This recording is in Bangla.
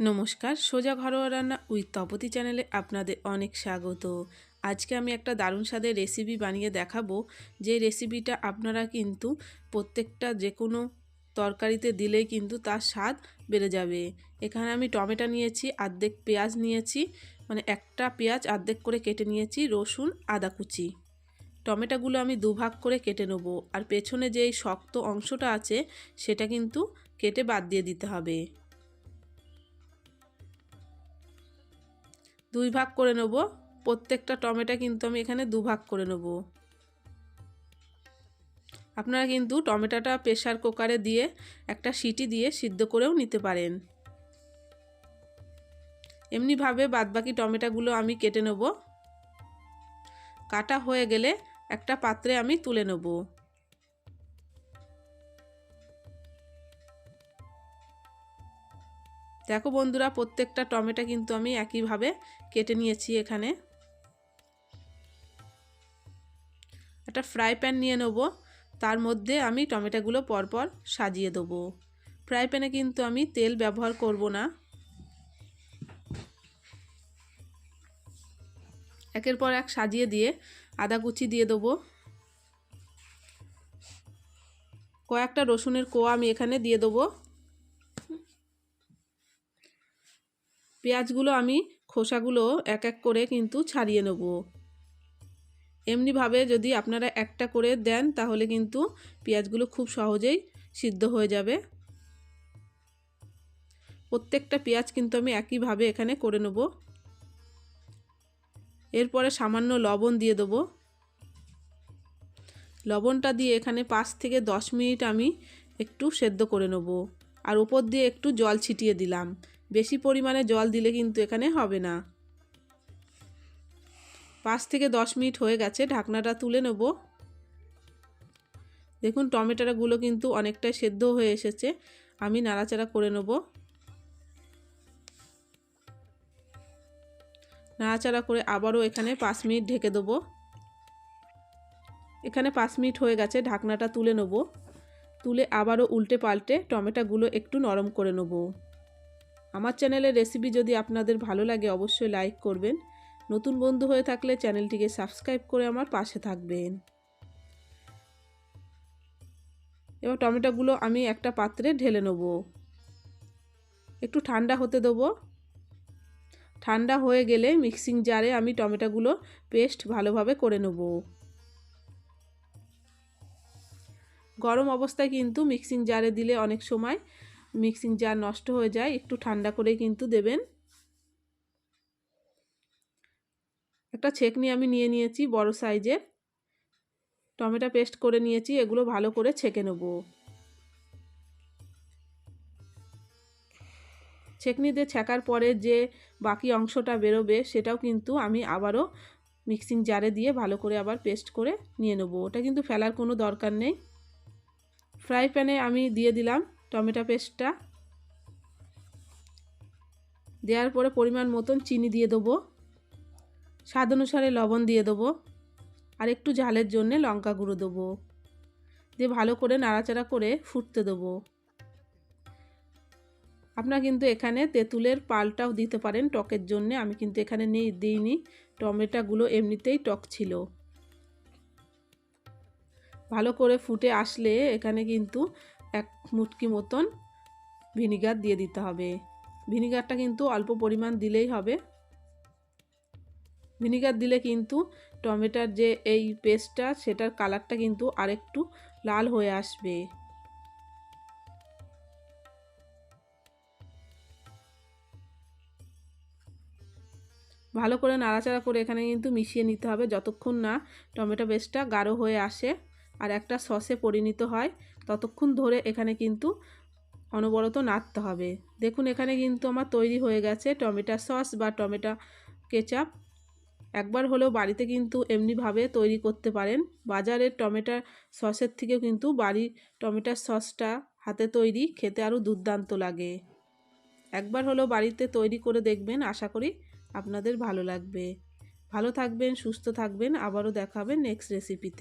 নমস্কার, সোজা ঘরোয়া রান্না উইথ তপতি চ্যানেলে আপনাদের অনেক স্বাগত। আজকে আমি একটা দারুণ স্বাদের রেসিপি বানিয়ে দেখাবো। যে রেসিপিটা আপনারা কিন্তু প্রত্যেকটা যে কোনো তরকারিতে দিলেই কিন্তু তার স্বাদ বেড়ে যাবে। এখানে আমি টমেটো নিয়েছি, আর্ধেক পেঁয়াজ নিয়েছি মানে একটা পেঁয়াজ আর্ধেক করে কেটে নিয়েছি, রসুন, আদা কুচি। টমেটোগুলো আমি দুভাগ করে কেটে নেব। আর পেছনে যেই শক্ত অংশটা আছে, সেটা কিন্তু কেটে বাদ দিয়ে দিতে হবে। দুই ভাগ করে নেব। প্রত্যেকটা টমেটো কিন্তু আমি এখানে দু ভাগ করে নেব। আপনারা কিন্তু টমেটোটা প্রেশার কুকারে দিয়ে একটা সিটি দিয়ে সিদ্ধ করেও নিতে পারেন। এমনিভাবে বাদবাকি টমেটোগুলো আমি কেটে নেব। কাটা হয়ে গেলে একটা পাত্রে আমি তুলে নেব। দেখো বন্ধুরা, প্রত্যেকটা টমেটো কিন্তু আমি একইভাবে কেটে নিয়েছি এখানে। একটা ফ্রাই প্যান নিয়ে নেব, তার মধ্যে আমি টমেটোগুলো পরপর সাজিয়ে দেবো। ফ্রাই প্যানে কিন্তু আমি তেল ব্যবহার করব না। একের পর এক সাজিয়ে দিয়ে আদা কুচি দিয়ে দেবো। কয়েকটা রসুনের কোয়া আমি এখানে দিয়ে দেবো। পেঁয়াজগুলো আমি খোসাগুলো এক এক করে কিন্তু ছাড়িয়ে নেব। এমনিভাবে যদি আপনারা একটা করে দেন, তাহলে কিন্তু পেঁয়াজগুলো খুব সহজেই সিদ্ধ হয়ে যাবে। প্রত্যেকটা পেঁয়াজ কিন্তু আমি একইভাবে এখানে করে নেব। এরপরে সামান্য লবণ দিয়ে দেবো। লবণটা দিয়ে এখানে পাঁচ থেকে দশ মিনিট আমি একটু সেদ্ধ করে নেব। আর উপর দিয়ে একটু জল ছিটিয়ে দিলাম। বেশি পরিমাণে জল দিলে কিন্তু এখানে হবে না। পাঁচ থেকে দশ মিনিট হয়ে গেছে, ঢাকনাটা তুলে নেব। দেখুন টমেটোগুলো কিন্তু অনেকটাই সেদ্ধ হয়ে এসেছে, আমি নাড়াচাড়া করে নেব। নাড়াচাড়া করে আবারও এখানে পাঁচ মিনিট ঢেকে দেবো। এখানে পাঁচ মিনিট হয়ে গেছে, ঢাকনাটা তুলে নেব। তুলে আবারও উল্টে পাল্টে টমেটোগুলো একটু নরম করে নেব। আমার চ্যানেলের রেসিপি যদি আপনাদের ভালো লাগে, অবশ্যই লাইক করবেন। নতুন বন্ধু হয়ে থাকলে চ্যানেলটিকে সাবস্ক্রাইব করে আমার পাশে থাকবেন। এবার টমেটোগুলো আমি একটা পাত্রে ঢেলে নেব। একটু ঠান্ডা হতে দেবো। ঠান্ডা হয়ে গেলে মিক্সিং জারে আমি টমেটোগুলো পেস্ট ভালোভাবে করে নেব। গরম অবস্থায় কিন্তু মিক্সিং জারে দিলে অনেক সময় মিক্সিং জার নষ্ট হয়ে যায়, একটু ঠান্ডা করে কিন্তু দেবেন। একটা ছেঁকনি আমি নিয়ে নিয়েছি বড় সাইজের। টমেটো পেস্ট করে নিয়েছি, এগুলো ভালো করে ছেঁকে নেব। ছেকনি দিয়ে ছেঁকার পরে যে বাকি অংশটা বেরোবে, সেটাও কিন্তু আমি আবারও মিক্সিং জারে দিয়ে ভালো করে আবার পেস্ট করে নিয়ে নেব। ওটা কিন্তু ফেলার কোনো দরকার নেই। ফ্রাই প্যানে আমি দিয়ে দিলাম টমেটো পেস্টটা দেওয়ার পরে পরিমাণ মতন চিনি দিয়ে দেবো। স্বাদ অনুসারে লবণ দিয়ে দেবো আর একটু ঝালের জন্যে লঙ্কা গুঁড়ো দেবো। দিয়ে ভালো করে নাড়াচাড়া করে ফুটতে দেবো। আপনারা কিন্তু এখানে তেঁতুলের পালটাও দিতে পারেন টকের জন্যে। আমি কিন্তু এখানে নেই, দিইনি। টমেটোগুলো এমনিতেই টক ছিল। ভালো করে ফুটে আসলে এখানে কিন্তু এক মুটকি মতন ভিনিগার দিয়ে দিতে হবে। ভিনিগারটা কিন্তু অল্প পরিমাণ দিলেই হবে। ভিনিগার দিলে কিন্তু টমেটোর যে এই পেস্টটা, সেটার কালারটা কিন্তু আরেকটু লাল হয়ে আসবে। ভালো করে নাড়াচাড়া করে এখানে কিন্তু মিশিয়ে নিতে হবে, যতক্ষণ না টমেটো পেস্টটা গাঢ় হয়ে আসে। আর একটা সসে পরিণত হয়, ততক্ষণ ধরে এখানে কিন্তু অনবরত নাড়তে হবে। দেখুন, এখানে কিন্তু আমার তৈরি হয়ে গেছে টমেটো সস বা টমেটো কেচাপ। একবার হলেও বাড়িতে কিন্তু এমনিভাবে তৈরি করতে পারেন। বাজারের টমেটো সসের থেকেও কিন্তু বাড়ির টমেটোর সসটা হাতে তৈরি খেতে আরও দুর্দান্ত লাগে। একবার হলেও বাড়িতে তৈরি করে দেখবেন, আশা করি আপনাদের ভালো লাগবে। ভালো থাকবেন, সুস্থ থাকবেন। আবারও দেখাবেন নেক্সট রেসিপিতে